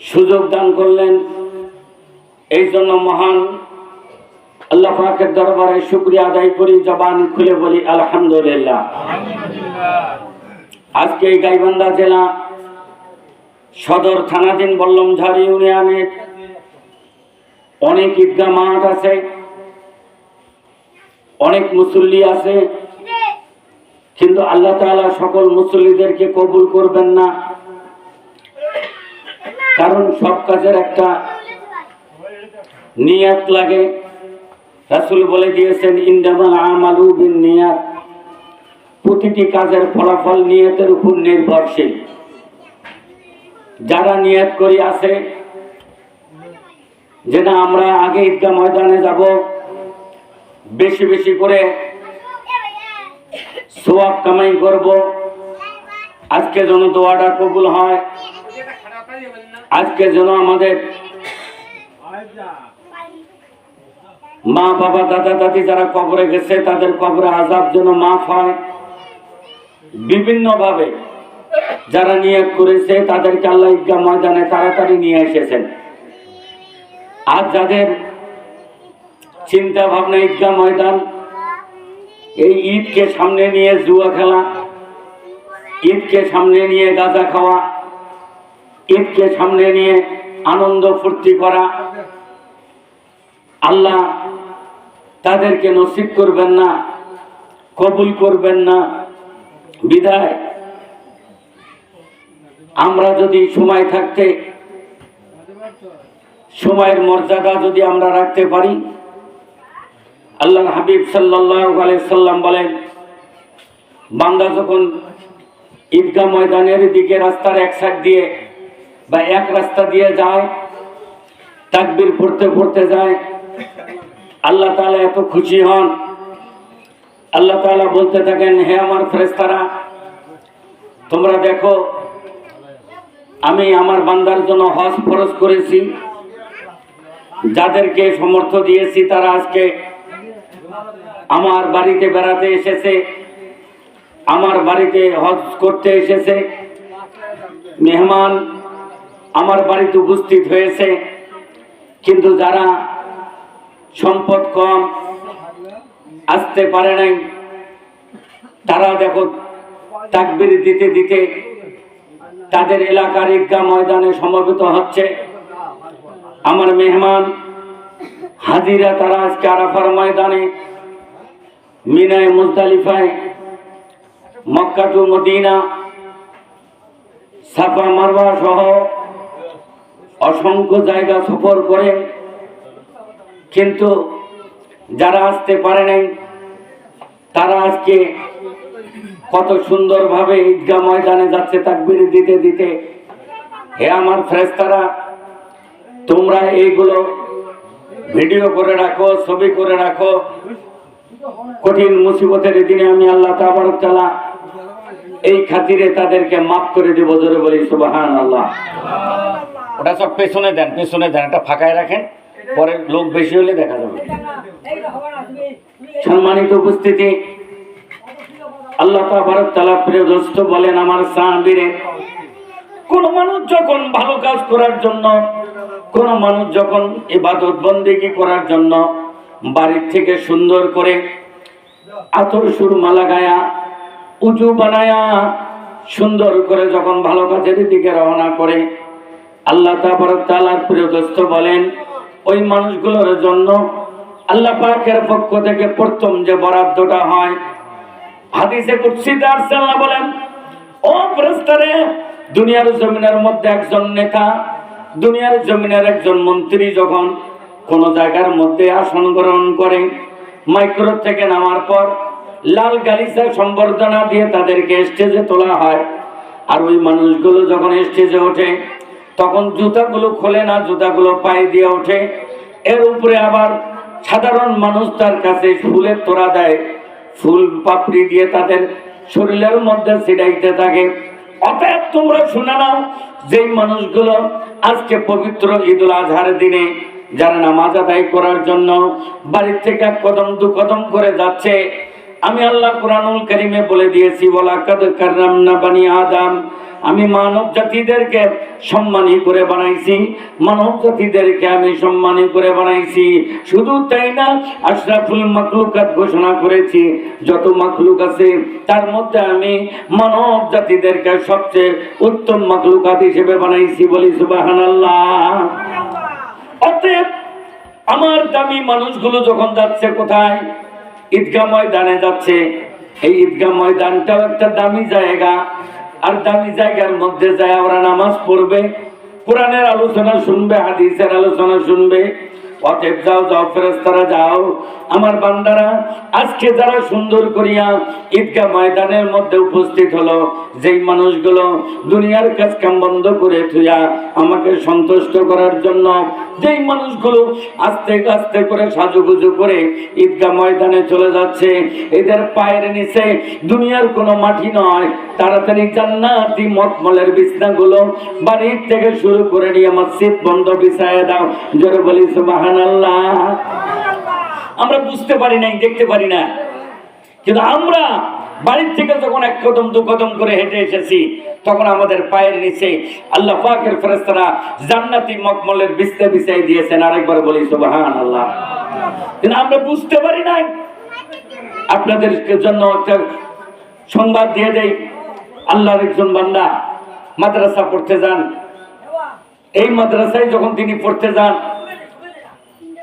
সুযোগ দান করলেন। এই জন্য মহান আল্লাহ পাকের দরবারে শুক্রিয়া আদায় করি জবান খুলে বলি আলহামদুলিল্লাহ। আজকে এই গাইবান্ধা জেলা সদর থানাধীন বল্লমঝাড়ি ইউনিয়নের অনেক ঈদগাহ মাঠ আছে অনেক মুসল্লি আছে কিন্তু আল্লাহ তাআলা সকল মুসল্লিদেরকে কবুল করবেন না। কারণ সব কাজের একটা নিয়াত লাগে। রাসুল বলে দিয়েছেন ইন্দামাল আমালু বিন নিয়াত প্রতিটি কাজের ফলাফল নিয়তের উপর নির্ভরশীল। যারা নিয়াত করি আছে, যে না, আমরা আগে ঈদগাহ ময়দানে যাব, বেশি বেশি করে সোয়াব কামাই করব। আজকে যেন দোয়াটা কবুল হয় আজকে যেন আমাদের মা বাবা, দাদা, দাদি যারা কবরে গেছে, তাদের কবরে আজাব যেন মাফ হয়। বিভিন্নভাবে যারা নিয়োগ করেছে, তাদেরকে আল্লাহ ঈদগাহ ময়দানে তাড়াতাড়ি নিয়ে এসেছেন। আর যাদের চিন্তা ভাবনা ঈদগাহ ময়দান, এই ঈদকে সামনে নিয়ে জুয়া খেলা, ঈদকে সামনে নিয়ে গাঁজা খাওয়া ঈদকে সামনে নিয়ে আনন্দ ফুর্তি করা। আল্লাহ তাদেরকে নসিব করবেন না, কবুল করবেন না। বিদায়। আমরা যদি সময় থাকতে, সময়ের মর্যাদা যদি আমরা রাখতে পারি আল্লাহ হাবিব সাল্লাহ সাল্লাম বলেন, বান্দা যখন ঈদগাহ ময়দানের দিকে রাস্তার এক সাইড দিয়ে বা এক রাস্তা দিয়ে যায়, তাকবির পড়তে পড়তে যায়। আল্লাহ তাআলা এত খুশি হন। আল্লাহ তাআলা বলতে থাকেন, হে আমার ফেরেশতারা, তোমরা দেখো, আমি আমার বান্দার জন্য হজ ফরজ করেছি। যাদেরকে সমর্থ দিয়েছি, তারা আজকে আমার বাড়িতে বেড়াতে এসেছে, আমার বাড়িতে হজ করতে এসেছে। মেহমান আমার বাড়িতে উপস্থিত হয়েছে। কিন্তু যারা সম্পদ কম আসতে পারে নাই তারা দেখো তাকবির দিতে দিতে তাদের এলাকার ঈদগাহ ময়দানে সমবেত হচ্ছে। আমার মেহমান হাজিরা তারা আজকে আরাফার ময়দানে, মিনায় মুজদালিফায় Mecca to Medina, Safa Marwa সহ অসংখ্য জায়গা সফর করে, কিন্তু যারা আসতে পারে নাই, তারা আজকে কত সুন্দরভাবে ঈদগাহ ময়দানে যাচ্ছে তাকবির দিতে দিতে। হে আমার ফ্রেস্তারা তোমরা এইগুলো ভিডিও করে রাখো, ছবি করে রাখো। কঠিন মুসিবতের দিনে আমি আল্লাহ তাবারক তাআলা এই খাতিরে তাদেরকে মাফ করে দেব জোরে বলি সুবাহান আল্লাহ ওটা সব পেছনে দেন পেছনে দেন, একটা ফাঁকায় রাখেন, পরে লোক বেশি হলে দেখা যাবে। সম্মানিত উপস্থিতি, আল্লাহ তাবারক তাআলা প্রিয় বলেন, আমার সাহাবীরে, কোন মানুষ যখন ভালো কাজ করার জন্য, কোন মানুষ যখন ইবাদত বন্দেগী করার জন্য, বাড়ির থেকে সুন্দর করে আতর সুরমা লাগায়া উঁচু বানায়া, সুন্দর করে যখন ভালো কাজের দিকে রওনা করে আল্লাহ তাবারক তাআলার বলেন, ওই মানুষগুলোর জন্য আল্লাহ পাকের পক্ষ থেকে প্রথম যে বরাদ্দটা হয়, হাদিসে কুৎসিতে আরসাল্লাহ বলেন, ও ফেরেশতারে, দুনিয়ার জমিনের মধ্যে একজন নেতা, দুনিয়ার জমিনের একজন মন্ত্রী যখন কোন জায়গার মধ্যে আসন গ্রহণ করে, মাইক্রো থেকে নামার পর লাল গালিচা সম্বর্ধনা দিয়ে তাদেরকে স্টেজে তোলা হয়, আর ওই মানুষগুলো যখন স্টেজে ওঠে তখন জুতাগুলো খোলে না, জুতাগুলো পায়ে দিয়ে ওঠে। এর উপরে আবার সাধারণ মানুষ তার কাছে ফুলের তোড়া দেয়। ফুল পাপড়ি দিয়ে তাদের শরীরের মধ্যে ছিটাইতে থাকে। অতএব তোমরা শুনে নাও, যেই মানুষগুলো আজকে পবিত্র ঈদ ঈদুল আজহার দিনে যারা নামাজ আদায় করার জন্য বাড়ির থেকে কদম দু কদম করে যাচ্ছে, আমি আল্লাহ কোরআনুল করিমে বলে দিয়েছি বলা কদ কাররামনা বানি আদম আমি মানব জাতিদেরকে সম্মানী করে বানাইছি। মানব জাতিদেরকে আমি সম্মানী করে বানাইছি। শুধু তাই না, আশরাফুল মাকলুকাত ঘোষণা করেছি, যত মাকলুক আছে, তার মধ্যে আমি মানব জাতিদেরকে সবচেয়ে উত্তম মাকলুকাত হিসেবে বানাইছি বলি সুবাহানাল্লাহ। অতএব আমার দামি মানুষগুলো যখন যাচ্ছে কোথায়? ঈদগাহ ময়দানে যাচ্ছে। এই ঈদগাহ ময়দানটাও একটা দামি জায়গা। আর দামি জায়গার মধ্যে যায় ওরা নামাজ পড়বে কোরআনের আলোচনা শুনবে হাদিসের আলোচনা শুনবে অতএব যাও যাও ফেরেস্তারা যাও। আমার বান্দারা, আজকে যারা সুন্দর করিয়া ঈদগাহ ময়দানের মধ্যে উপস্থিত হলো, যেই মানুষগুলো দুনিয়ার কাজ কাম বন্ধ করে থুয়া আমাকে সন্তুষ্ট করার জন্য, যেই মানুষগুলো আস্তে আস্তে করে সাজুগুজু করে ঈদগাহ ময়দানে চলে যাচ্ছে, এদের পায়ের নিচে দুনিয়ার কোনো মাটি নয়। তাড়াতাড়ি জান্নাতি মতমলের বিছনাগুলো বাড়ির থেকে শুরু করে নিয়ে মসজিদ বন্ধ বিছায় দাও। জোরে বলি আমরা বুঝতে পারি নাই, দেখতে পারি না। কিন্তু আমরা বাড়ির থেকে যখন এক কদম, দু কদম করে হেঁটে এসেছি, তখন আমাদের পায়ের নিচে আল্লাহ পাকের ফেরেস্তারা জান্নাতি মকমলের বিস্তে বিছাই দিয়েছেন। আরেকবার বলি সুবহান আল্লাহ কিন্তু আমরা বুঝতে পারি নাই। আপনাদের জন্য একটা সংবাদ দিয়ে দেই। আল্লাহর একজন বান্দা মাদ্রাসা পড়তে যান। এই মাদ্রাসায় যখন তিনি পড়তে যান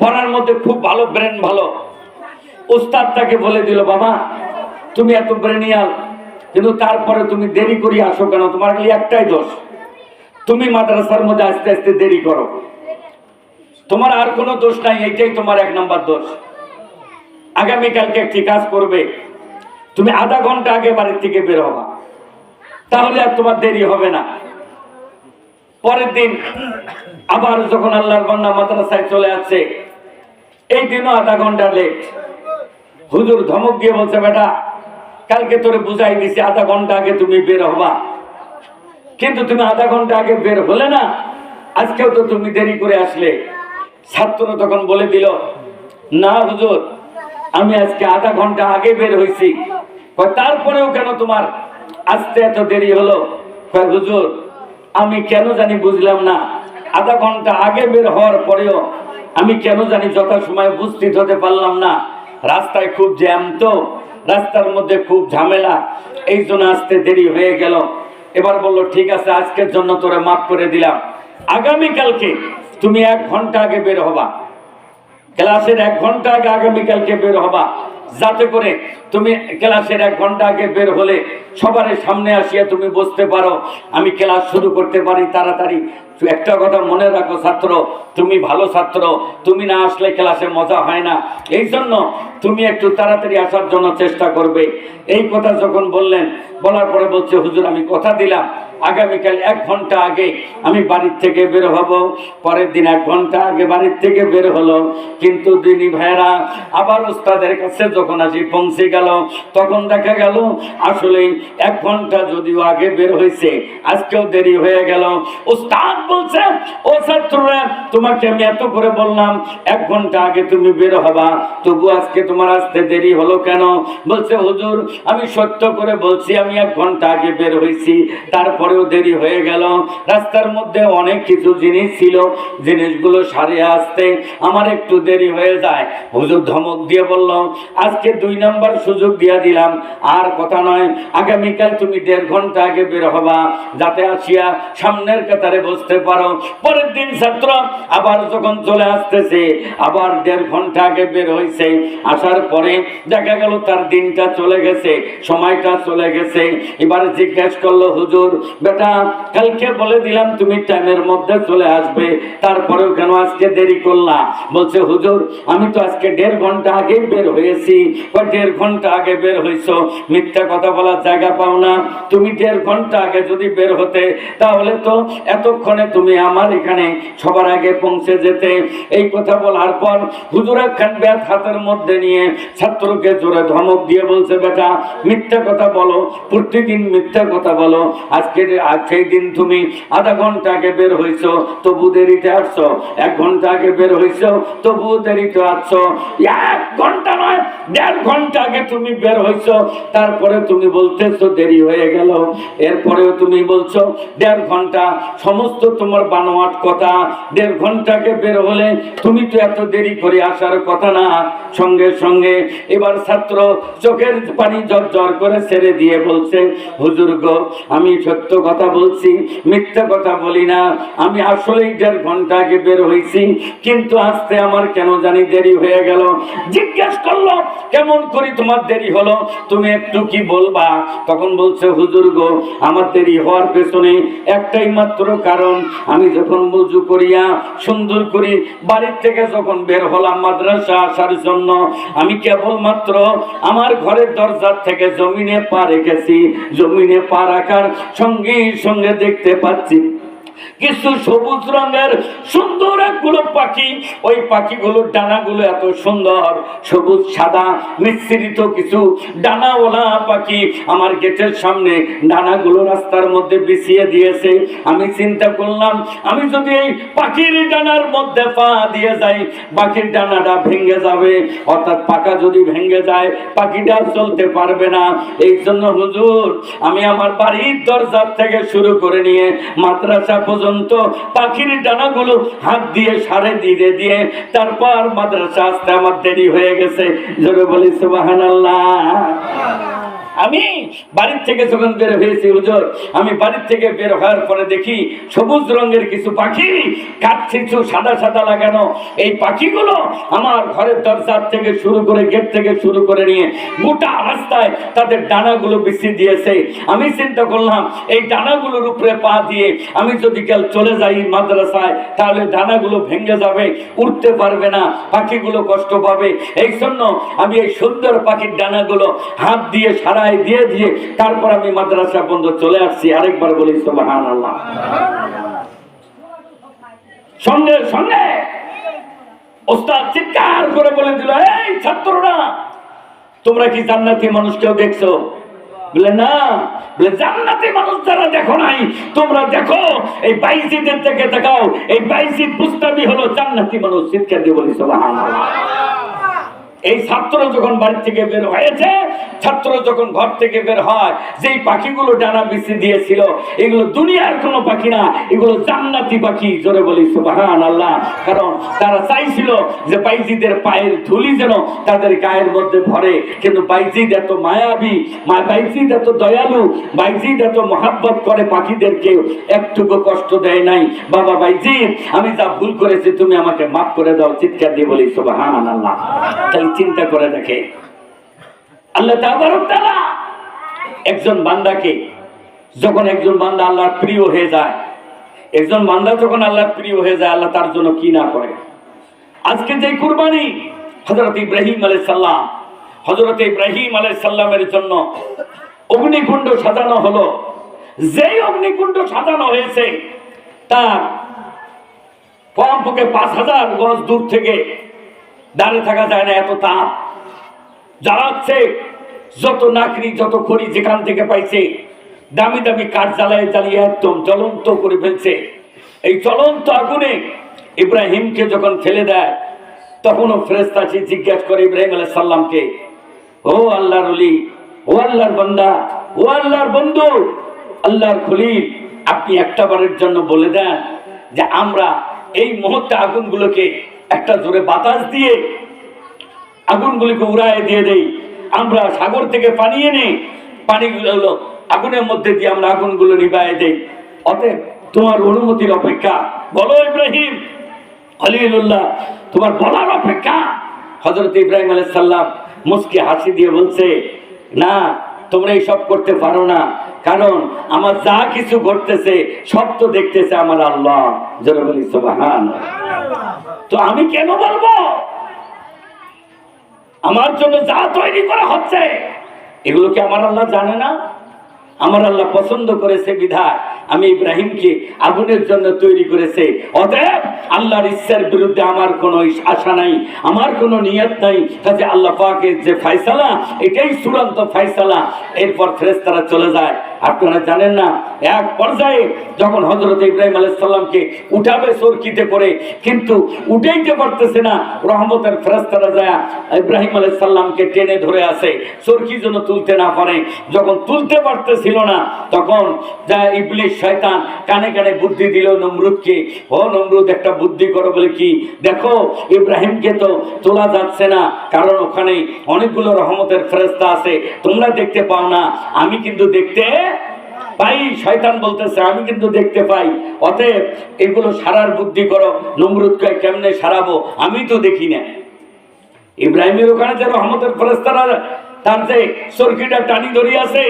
পড়ার মধ্যে খুব ভালো ব্রেন ভালো। ওস্তাদ তাকে বলে দিল, বাবা, তুমি এত ব্রেনিয়াল কিন্তু তারপরে তুমি দেরি করি আসো কেন? তোমার খালি একটাই দোষ। তুমি মাদ্রাসার মধ্যে আস্তে আস্তে দেরি করো। তোমার আর কোনো দোষ নাই এইটাই তোমার এক নম্বর দোষ। আগামীকালকে একটি কাজ করবে। তুমি আধা ঘণ্টা আগে বাড়ির থেকে বের হবা। তাহলে আর তোমার দেরি হবে না। পরের দিন আবার যখন আল্লাহর বান্দা মাদ্রাসায় চলে আসছে এই দিনও আধা ঘণ্টা লেট হুজুর ধমক দিয়ে বলছে, বেটা, কালকে তোরে বুঝাই দিছি, আধা ঘণ্টা আগে তুমি বের হবা। কিন্তু তুমি আধা ঘণ্টা আগে বের হলে না, আজকেও তো তুমি দেরি করে আসলে। ছাত্র তখন বলে দিল, না হুজুর, আমি আজকে আধা ঘণ্টা আগে বের হয়েছি তারপরেও কেন তোমার আসতে এত দেরি হলো? হুজুর, আমি কেন জানি বুঝলাম না। আধা ঘণ্টা আগে বের হওয়ার পরেও আমি কেন জানি যথাসময়ে উপস্থিত হতে পারলাম না। রাস্তায় খুব জ্যাম তো, রাস্তার মধ্যে খুব ঝামেলা। এই জন্য আসতে দেরি হয়ে গেল। এবার বলল, ঠিক আছে, আজকের জন্য তোরে মাফ করে দিলাম। আগামীকালকে তুমি এক ঘণ্টা আগে বের হবা। ক্লাসের এক ঘণ্টা আগে আগামীকালকে বের হবা। যাতে করে তুমি ক্লাসের এক ঘণ্টা আগে বের হলে সবার সামনে আসিয়া তুমি বসতে পারো। আমি ক্লাস শুরু করতে পারি তাড়াতাড়ি। একটা কথা মনে রাখো ছাত্র, তুমি ভালো ছাত্র, তুমি না আসলে ক্লাসে মজা হয় না। এই জন্য তুমি একটু তাড়াতাড়ি আসার জন্য চেষ্টা করবে। এই কথা যখন বললেন, বলার পরে বলছে, হুজুর, আমি কথা দিলাম। আগামীকাল এক ঘণ্টা আগে আমি বাড়ির থেকে বের হব। পরের দিন এক ঘণ্টা আগে বাড়ির থেকে বের হলো। কিন্তু দিনী ভাইরা আবার ওস্তাদের কাছে যখন আসি পৌঁছে গেল, তখন দেখা গেল আসলে এক ঘণ্টা যদিও আগে বের হয়েছে, আজকেও দেরি হয়ে গেল। ওস্তাদ বলছে, ও ছাত্ররা, তোমাকে আমি এত করে বললাম, এক ঘণ্টা আগে তুমি বের হবা, তবু আজকে তোমার আসতে দেরি হলো কেন? বলছে, হুজুর, আমি সত্য করে বলছি, আমি এক ঘণ্টা আগে বের হয়েছি, তারপরেও দেরি হয়ে গেল। রাস্তার মধ্যে অনেক কিছু জিনিস ছিল, জিনিসগুলো আসতে আমার একটু দেরি হয়ে যায়। হুজুর ধমক দিয়ে বলল, আজকে দুই নাম্বার সুযোগ দিয়ে দিলাম, আর কথা নয়, আগামীকাল তুমি দেড় ঘণ্টা আগে বের হবা, যাতে আসিয়া সামনের কাতারে বসতে পারো। পরের দিন ছাত্র আবার যখন চলে আসতেছে, আবার দেড় ঘণ্টা আগে বের হয়েছে আসার পরে দেখা গেল তার দিনটা চলে গেছে, সময়টা চলে গেছে। এবারে জিজ্ঞেস করল, হুজুর, বেটা, কালকে বলে দিলাম তুমি টাইমের মধ্যে চলে আসবে, তারপরেও কেন আজকে দেরি করলা? বলছে, হুজুর, আমি তো আজকে দেড় ঘণ্টা আগে বের হয়েছি। বা দেড় ঘণ্টা আগে বের হয়েছো মিথ্যা কথা বলার জায়গা পাও না। তুমি দেড় ঘণ্টা আগে যদি বের হতে, তাহলে তো এতক্ষণে তুমি আমার এখানে সবার আগে পৌঁছে যেতে। এই কথা বলার পর হুজুর খান ব্যাত হাতের মধ্যে নিয়ে ছাত্রকে জোরে ধমক দিয়ে বলছে, বেটা, মিথ্যা কথা বলো, প্রতিদিন মিথ্যা কথা বলো। আজকে আজ সেই দিন তুমি আধা ঘণ্টা আগে বের হইছো, তবু দেরিতে আসছো। এক ঘণ্টা আগে বের হইছো, তবু দেরিতে আসছো। এক ঘণ্টা নয়, দেড় ঘণ্টা আগে তুমি বের হইছো। তারপরে তুমি বলতেছো দেরি হয়ে গেল। এরপরেও তুমি বলছো, দেড় ঘণ্টা সমস্ত তোমার বানোয়াট কথা। দেড় ঘন্টাকে বের হলে তুমি তো এত দেরি করে আসার কথা না। সঙ্গে সঙ্গে এবার ছাত্র চোখের পানি জর জর করে ছেড়ে দিয়ে বলছে, হুজুর গো, আমি সত্য কথা বলছি, মিথ্যা কথা বলি না। আমি আসলেই দেড় ঘণ্টা আগে বের হয়েছি কিন্তু আসতে আমার কেন জানি দেরি হয়ে গেল। জিজ্ঞেস করল, কেমন করি তোমার দেরি হলো? তুমি একটু কি বলবা? তখন বলছে, হুজুর গো, আমার দেরি হওয়ার পেছনে একটাই মাত্র কারণ আমি যখন মজু করিয়া সুন্দর করি বাড়ির থেকে যখন বের হলাম মাদ্রাসা আসার জন্য, আমি কেবলমাত্র আমার ঘরের দরজার থেকে জমিনে পা রেখেছি। জমিনে পা রাখার সঙ্গে সঙ্গে দেখতে পাচ্ছি। কিছু সবুজ রঙের সুন্দর একগুলো পাখি। ওই পাখিগুলোর ডানাগুলো এত সুন্দর, সবুজ, সাদা, মিশ্রিত কিছু ডানাওয়ালা পাখি আমার গেটের সামনে ডানাগুলো রাস্তার মধ্যে বিছিয়ে দিয়েছে। আমি চিন্তা করলাম, আমি যদি এই পাখির ডানার মধ্যে পা দিয়ে যাই, পাখির ডানাটা ভেঙে যাবে। অর্থাৎ পাকা যদি ভেঙে যায়, পাখিটা চলতে পারবে না। এই জন্য হুজুর, আমি আমার বাড়ির দরজার থেকে শুরু করে নিয়ে মাদ্রাসা পর্যন্ত পাখির ডানাগুলো হাত দিয়ে সারে দিয়ে দিয়ে, তারপর মাদ্রাসা আসতে আমার দেরি হয়ে গেছে। জোরে বলি সুবাহান আমি বাড়ির থেকে যখন বের হয়েছি, হুজুর, আমি বাড়ির থেকে বের হওয়ার পরে দেখি সবুজ রঙের কিছু পাখি কাঠ সাদা সাদা লাগানো। এই পাখিগুলো আমার ঘরের দরজার থেকে শুরু করে গেট থেকে শুরু করে নিয়ে গোটা রাস্তায় তাদের ডানাগুলো বিছিয়ে দিয়েছে। আমি চিন্তা করলাম, এই ডানাগুলোর উপরে পা দিয়ে আমি যদি কাল চলে যাই মাদ্রাসায়, তাহলে ডানাগুলো ভেঙে যাবে, উঠতে পারবে না, পাখিগুলো কষ্ট পাবে। এই জন্য আমি এই সুন্দর পাখির ডানাগুলো হাত দিয়ে সারাই দিয়ে দিয়ে তারপর আমি মাদ্রাসা বন্ধ চলে আসছি, আরেকবার বলি সোবাহান আল্লাহ সঙ্গে সঙ্গে। ওস্তাদ চিৎকার করে বলে দিল, এই ছাত্ররা, তোমরা কি জান্নাতি মানুষ কেউ দেখছ? বলে, না। বলে, জান্নাতি মানুষ যারা দেখো নাই, তোমরা দেখো, এই বাইজিদের থেকে দেখাও, এই বাইজিদ বুস্তাবি হলো জান্নাতি মানুষ। চিৎকার দিয়ে বলি, সুবহানাল্লাহ। এই ছাত্র যখন বাড়ি থেকে বের হয়েছে ছাত্র যখন ঘর থেকে বের হয়, যেই পাখিগুলো ডানা বিছিয়ে দিয়েছিল, এগুলো দুনিয়ার কোনো পাখি না, এগুলো জান্নাতি পাখি, জোরে বলি সুবাহান আল্লাহ কারণ তারা চাইছিল যে বাইজিদের পায়ের ধুলি যেন তাদের গায়ের মধ্যে ভরে। কিন্তু বাইজিদ এত মায়াবী, মা বাইজিদ এত দয়ালু, বাইজিদ এত মহাব্বত করে পাখিদেরকে একটুকু কষ্ট দেয় নাই। বাবা বাইজিদ, আমি যা ভুল করেছি তুমি আমাকে মাফ করে দাও, চিৎকার দিয়ে বলি সুবাহান আল্লাহ তাহলে চিন্তা করে দেখে। আল্লাহ তাআলা একজন বান্দাকে যখন একজন বান্দা আল্লাহর প্রিয় হয়ে যায়, একজন বান্দা যখন আল্লাহর প্রিয় হয়ে যায়, আল্লাহ তার জন্য কি না করে? আজকে যে কুরবানি হজরত ইব্রাহিম আলাইহিস সালাম হজরত ইব্রাহিম আলাইহিস সালামের জন্য অগ্নিকুণ্ড সাজানো হলো। যেই অগ্নিকুণ্ড সাজানো হয়েছে, তার কমপক্ষে পাঁচ হাজার গজ দূর থেকে দাঁড়িয়ে থাকা যায় না এত তাপ। জ্বালাচ্ছে যত নাকরি, যত খড়ি যেখান থেকে পাইছে, দামি দামি কাঠ জ্বালায় জ্বালিয়ে একদম জ্বলন্ত করে ফেলছে। এই জ্বলন্ত আগুনে ইব্রাহিমকে যখন ফেলে দেয়, তখনও ফেরেস্তা জিজ্ঞাসা করে ইব্রাহিম আলাহ সাল্লামকে ও আল্লাহর অলি ও আল্লাহর বান্দা, ও আল্লাহর বন্ধু, আল্লাহর খলিল, আপনি একটা বারের জন্য বলে দেন যে আমরা এই মুহূর্তে আগুনগুলোকে একটা জোরে বাতাস দিয়ে আগুনগুলিকে উড়ায় দিয়ে দেই। আমরা সাগর থেকে পানি এনে পানিগুলো আগুনের মধ্যে দিয়ে আমরা আগুনগুলো নিবায় দেই। অতএব তোমার অনুমতির অপেক্ষা। বলো ইব্রাহিম, খলিলুল্লাহ, তোমার বলার অপেক্ষা। হজরত ইব্রাহিম আলাইহিস সাল্লাম মুসকে হাসি দিয়ে বলছে, না, তোমরা এইসব করতে পারো না। কারণ আমার যা কিছু ঘটতেছে, সব তো দেখতেছে আমার আল্লাহ। জোরে বলি সুবহান তো আমি কেন বলব? আমার জন্য যা তৈরি করা হচ্ছে, এগুলো কি আমার আল্লাহ জানে না? আমার আল্লাহ পছন্দ করেছে বিধায় আমি ইব্রাহিমকে আগুনের জন্য তৈরি করেছে। অতএব আল্লাহর ইচ্ছার বিরুদ্ধে আমার কোনো আশা নাই, আমার কোনো নিয়ত নাই। কাজে আল্লাহ পাকের যে ফাইসালা এটাই চূড়ান্ত ফাইসালা এরপর ফেরেশতারা চলে যায়। আপনারা জানেন না, এক পর্যায়ে যখন হজরত ইব্রাহিম আলাইসাল্লামকে উঠাবে সরকিতে করে, কিন্তু উঠাইতে পারতেছে না, রহমতের ফেরেশতারা যায় ইব্রাহিম আলাইসাল্লামকে টেনে ধরে আসে সরকি যেন তুলতে না পারে। যখন তুলতে পারতেছিল না, তখন যা ইবলিশ শয়তান কানে কানে বুদ্ধি দিল, নমরুদকে, ও নমরুদ, একটা বুদ্ধি করো বলে কি? দেখো, ইব্রাহিমকে তো তোলা যাচ্ছে না, কারণ ওখানে অনেকগুলো রহমতের ফেরেস্তা আছে, তোমরা দেখতে পাও না। আমি কিন্তু দেখতে পাই শয়তান বলতেছে, আমি কিন্তু দেখতে পাই। অতএব এগুলো সারার বুদ্ধি করো, নমরুদকে কেমনে সারাবো, আমি তো দেখি না। ইব্রাহিমের ওখানে যে রহমতের ফেরেস্তারা তার যে সরকিটা টানি ধরি আছে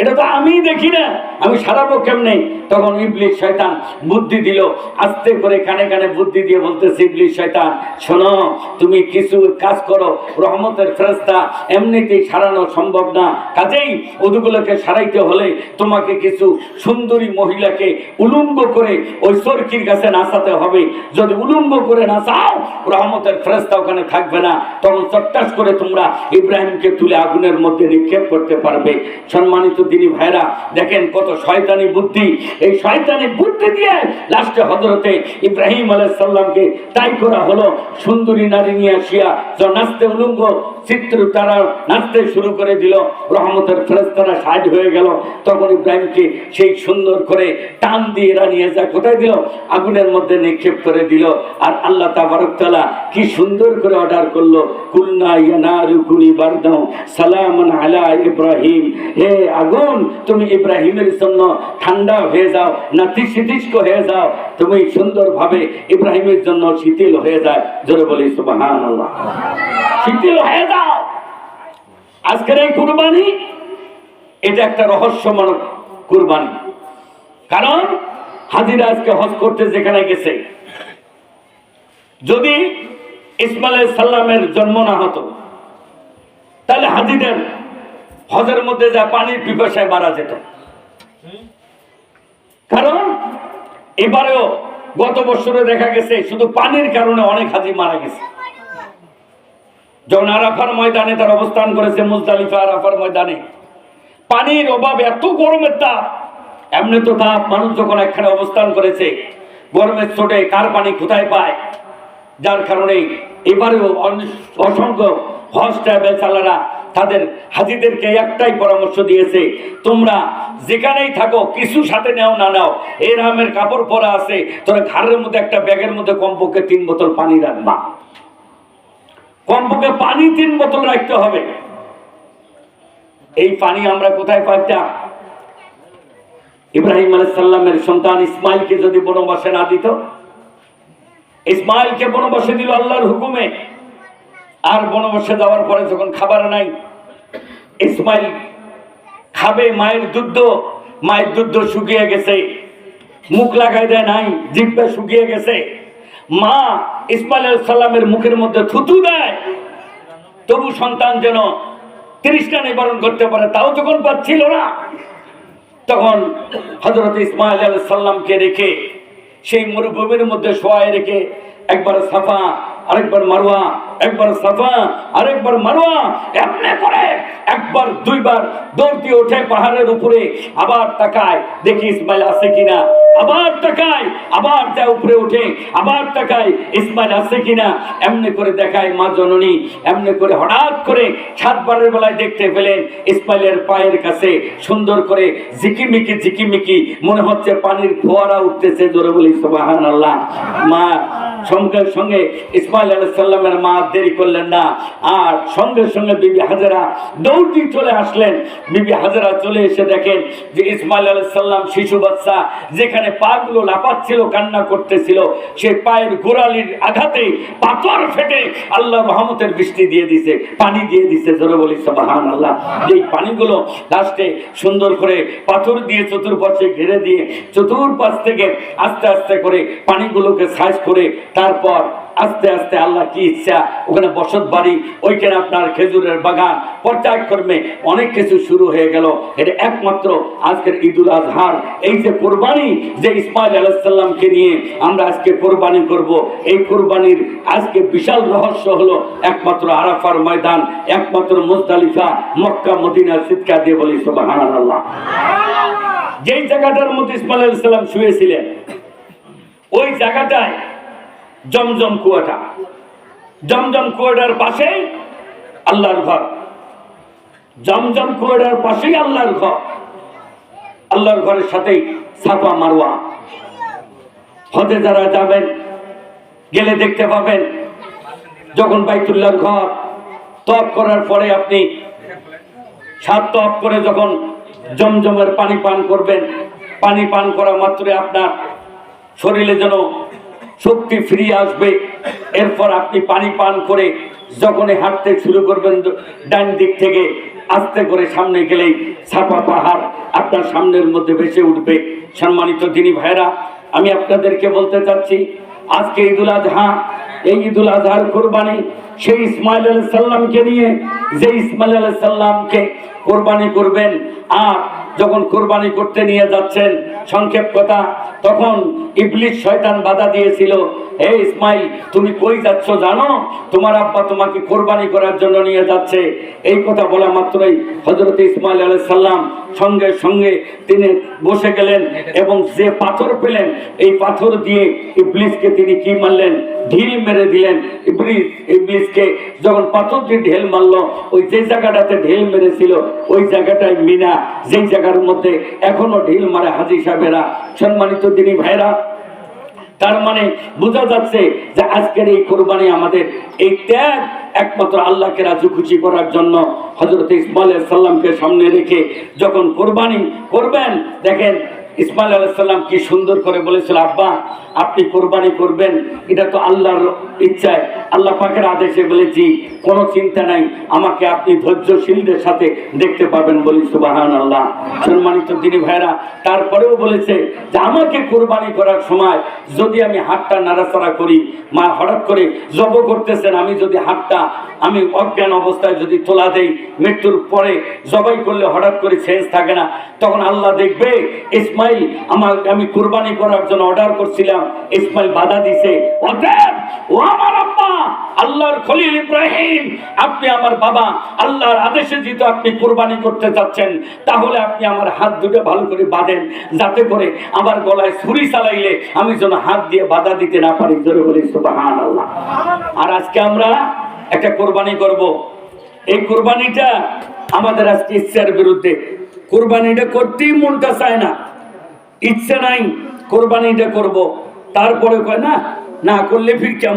এটা তো আমি দেখি না। আমি সারাবো কেমনে? তখন ইবলিশ শয়তান বুদ্ধি দিল। আস্তে করে কানে কানে বুদ্ধি দিয়ে বলতেছে ইবলিশ শয়তান, শোনো, তুমি কিছু কাজ করো, রহমতের ফেরেস্তা এমনিতেই সারানো সম্ভব না। কাজেই ওগুলোকে সারাইতে হলে তোমাকে কিছু সুন্দরী মহিলাকে উলঙ্গ করে ওই সরকির কাছে নাচাতে হবে। যদি উলঙ্গ করে নাচাও, রহমতের ফেরেস্তা ওখানে থাকবে না। তখন চট্টাস করে তোমরা ইব্রাহিমকে তুলে আগুনের মধ্যে নিক্ষেপ করতে পারবে। সম্মানিত দিনী ভাইরা, দেখেন কত শয়তানি বুদ্ধি। এই শয়তানি বুদ্ধি দিয়ে লাস্টে হজরতে ইব্রাহিম আলাইসাল্লামকে তাই করা হলো। সুন্দরী নারী নিয়ে আসিয়া জনাস্তে উলঙ্গ চিত্র তারা নাচতে শুরু করে দিল। রহমতের ফেরেস্তারা সাইড হয়ে গেল। তখন ইব্রাহিমকে সেই সুন্দর করে টান দিয়ে এরা নিয়ে যা কোথায় দিল? আগুনের মধ্যে নিক্ষেপ করে দিল। আর আল্লাহ তাবারকতালা কি সুন্দর করে অর্ডার করল। কুলনা ইয়ানারু কুনি বারদাও আলা ইব্রাহিম। হে আগুন, তুমি ইব্রাহিমের জন্য ঠান্ডা হয়ে যাও নাতিশীতিষ্ক হয়ে যাও। তুমি সুন্দরভাবে ইব্রাহিমের জন্য শীতল হয়ে যায়। জোরে বলি, সুবহানাল্লাহ। শীতল হয়ে যাও আজকের এই কুরবানি, এটা একটা রহস্যময় কুরবানি। কারণ হাজিরা আজকে হজ করতে যেখানে গেছে। যদি ইসমাইল সাল্লামের জন্ম না হতো, তাহলে হাজিদের হজের মধ্যে যা পানির পিপাসায় মারা যেত। কারণ এবারেও গত বছরে দেখা গেছে, শুধু পানির কারণে অনেক হাজি মারা গেছে। যখন আরাফার ময়দানে তার অবস্থান করেছে মুজদালিফা আরাফার ময়দানে, পানির অভাব এত গরমের তাপ, এমনি তো তাপ মানুষ যখন একখানে অবস্থান করেছে, গরমের চোটে কার পানি কোথায় পায়? যার কারণে এবারেও অসংখ্য হজ ট্রাভেল চালারা তাদের হাজিদেরকে একটাই পরামর্শ দিয়েছে, তোমরা যেখানেই থাকো, কিছু সাথে নেও না নাও। এই রামের কাপড় পরা আছে, তোরা ঘাড়ের মধ্যে একটা ব্যাগের মধ্যে কমপক্ষে তিন বোতল পানি রাখবা। কমপক্ষে পানি তিন বোতল রাখতে হবে। এই পানি আমরা কোথায় পাইতাম ইব্রাহিম আলাইহিস সাল্লামের সন্তান ইসমাইলকে যদি বনবাসে না দিত, ইসমাইলকে বনবাসে দিল আল্লাহর হুকুমে। আর বনবাসে যাওয়ার পরে যখন খাবার নাই, ইসমাইল খাবে মায়ের দুধ মায়ের দুধ শুকিয়ে গেছে। মুখ লাগাই দেয় নাই জিব্বা শুকিয়ে গেছে। মা ইসমাইল সাল্লামের মুখের মধ্যে থুতু দেয়। তবু সন্তান যেন তিরিশটা নিবারণ করতে পারে, তাও যখন পাচ্ছিল না, তখন হজরত ইসমাইল আলাইহিস সাল্লামকে রেখে, সেই মরুভূমির মধ্যে শোয়াই রেখে একবার সাফা, আরেকবার মারোয়া একবার সাফা, আরেকবার মারোয়া এমনি করে একবার, দুইবার দৌড় দিয়ে ওঠে পাহাড়ের উপরে আবার তাকায়, দেখি ইসমাইল আছে কিনা। আবার তাকায়, আবার যা উপরে ওঠে, আবার তাকায়, ইসমাইল আছে কিনা? এমনি করে দেখায় মা জননী, এমনি করে হঠাৎ করে সাতবারের বেলায় দেখতে পেলেন ইসমাইলের পায়ের কাছে সুন্দর করে ঝিকিমিকি ঝিকিমিকি মনে হচ্ছে পানির ফোয়ারা উঠতেছে জোরে বলি সুবাহান আল্লাহ মা, সঙ্গে সঙ্গে ইসমাইল আলাইহিস সাল্লামের মা দেরি করলেন না। আর সঙ্গে সঙ্গে বিবি হাজারা দৌড়টি চলে আসলেন। বিবি হাজারা চলে এসে দেখেন যে ইসমাইল আলাইহিস সাল্লাম শিশু বাচ্চা যেখানে পাগুলো লাপাচ্ছিল কান্না করতেছিল, সেই পায়ের গোড়ালির আঘাতে পাথর ফেটে আল্লাহ রহমতের বৃষ্টি দিয়ে দিছে, পানি দিয়ে দিছে, জোরে বলি সুবহান আল্লাহ যেই পানিগুলো লাস্টে সুন্দর করে পাথর দিয়ে চতুর্পাশে ঘিরে দিয়ে চতুর্পাশ থেকে আস্তে আস্তে করে পানিগুলোকে সাইজ করে তারপর আস্তে আস্তে আল্লাহ কি ইচ্ছা, ওখানে বসত বাড়ি, ওইখানে আপনার খেজুরের বাগান পর্যায়ক্রমে অনেক কিছু শুরু হয়ে গেল। এটা একমাত্র আজকের ঈদুল আজহার। এই যে কোরবানি, যে ইসমাইল আলাইসাল্লামকে নিয়ে আমরা আজকে কোরবানি করব, এই কোরবানির আজকে বিশাল রহস্য হলো একমাত্র আরাফার ময়দান, একমাত্র মুজদালিফা মক্কা মদিনা সিৎকা দিয়ে বলি সুবাহান আল্লাহ যেই জায়গাটার মধ্যে ইসমাইল আলাইসাল্লাম শুয়েছিলেন, ওই জায়গাটায় জমজম কুয়াটা। জমজম কুয়াটার পাশেই আল্লাহর ঘর। জমজম কুয়াটার পাশেই আল্লাহর ঘর। আল্লাহর ঘরের সাথেই সাফা মারওয়া। হজে যারা যাবেন, গেলে দেখতে পাবেন, যখন বাইতুল্লাহর ঘর তপ করার পরে আপনি সাত তপ করে যখন জমজমের পানি পান করবেন, পানি পান করা মাত্রই আপনার শরীরে যেন শক্তি ফিরিয়ে আসবে। এরপর আপনি পানি পান করে যখনই হাঁটতে শুরু করবেন ডান দিক থেকে, আস্তে করে সামনে গেলেই ছাপা পাহাড় আপনার সামনের মধ্যে ভেসে উঠবে। সম্মানিত দিনী ভাইরা আমি আপনাদেরকে বলতে চাচ্ছি, আজকে ঈদুল আজহা, এই ঈদুল আজহার কোরবানি সেই ইসমাইল আলাইহিস সাল্লামকে নিয়ে, যে ইসমাইল আলাইহিস সাল্লামকে কোরবানি করবেন, আর যখন কোরবানি করতে নিয়ে যাচ্ছেন, সংক্ষেপ কথা তখন ইবলিশ শয়তান বাধা দিয়েছিল। হে ইসমাইল, তুমি কই যাচ্ছ জানো? তোমার আব্বা তোমাকে কোরবানি করার জন্য নিয়ে যাচ্ছে। এই কথা বলা মাত্রই হজরত ইসমাইল আলাইহিস সাল্লাম সঙ্গে সঙ্গে তিনি বসে গেলেন এবং যে পাথর পেলেন, এই পাথর দিয়ে ইবলিসকে তিনি কি মারলেন? ঢিল মেরে দিলেন। ইবলিস, ইবলিসকে যখন পাথর দিয়ে ঢেল মারলো, ওই যে জায়গাটাতে ঢেল মেরেছিল, ওই জায়গাটায় মিনা, যেই জায়গার মধ্যে এখনও ঢিল মারে হাজি সাহেবেরা। সম্মানিত তিনি ভাইরা তার মানে বোঝা যাচ্ছে যে আজকের এই কোরবানি আমাদের এই ত্যাগ একমাত্র আল্লাহকে রাজু খুশি করার জন্য হজরত ইসমাল সাল্লামকে সামনে রেখে যখন কোরবানি করবেন, দেখেন ইসমাইল আলাইসাল্লাম কি সুন্দর করে বলেছিল, আব্বা, আপনি কোরবানি করবেন, এটা তো আল্লাহর ইচ্ছায়। আল্লাহ পাকের আদেশে বলেছি, কোনো চিন্তা নাই, আমাকে আপনি ধৈর্যশীলদের সাথে দেখতে পাবেন বলি সুবাহান আল্লাহ সম্মানিত দিনী ভাইরা তারপরেও বলেছে যে, আমাকে কোরবানি করার সময় যদি আমি হাতটা নাড়াচাড়া করি, মা হঠাৎ করে জব করতেছেন, আমি যদি হাতটা, আমি অজ্ঞান অবস্থায় যদি তোলা দেই, মৃত্যুর পরে জবাই করলে হঠাৎ করে সেন্স থাকে না, তখন আল্লাহ দেখবে ইসমাইল আমার আমি কুরবানি করার জন্য অর্ডার করছিলাম, ইসমাইল বাধা দিছে। অতএব, ও আমার আব্বা, আল্লাহর খলিল ইব্রাহিম, আপনি আমার বাবা, আল্লাহর আদেশে যেহেতু আপনি কোরবানি করতে চাচ্ছেন, তাহলে আপনি আমার হাত দুটো ভালো করে বাঁধেন, যাতে করে আমার গলায় ছুরি চালাইলে আমি যেন হাত দিয়ে বাধা দিতে না পারি। জোরে বলি সুবাহান আল্লাহ আর আজকে আমরা একটা কোরবানি করব। এই কোরবানিটা আমাদের আজকে ইচ্ছার বিরুদ্ধে। কোরবানিটা করতেই মনটা চায় না। ইচ্ছে নাই কোরবানিটা করব। তারপরে কয় না না করলে ফির কেমন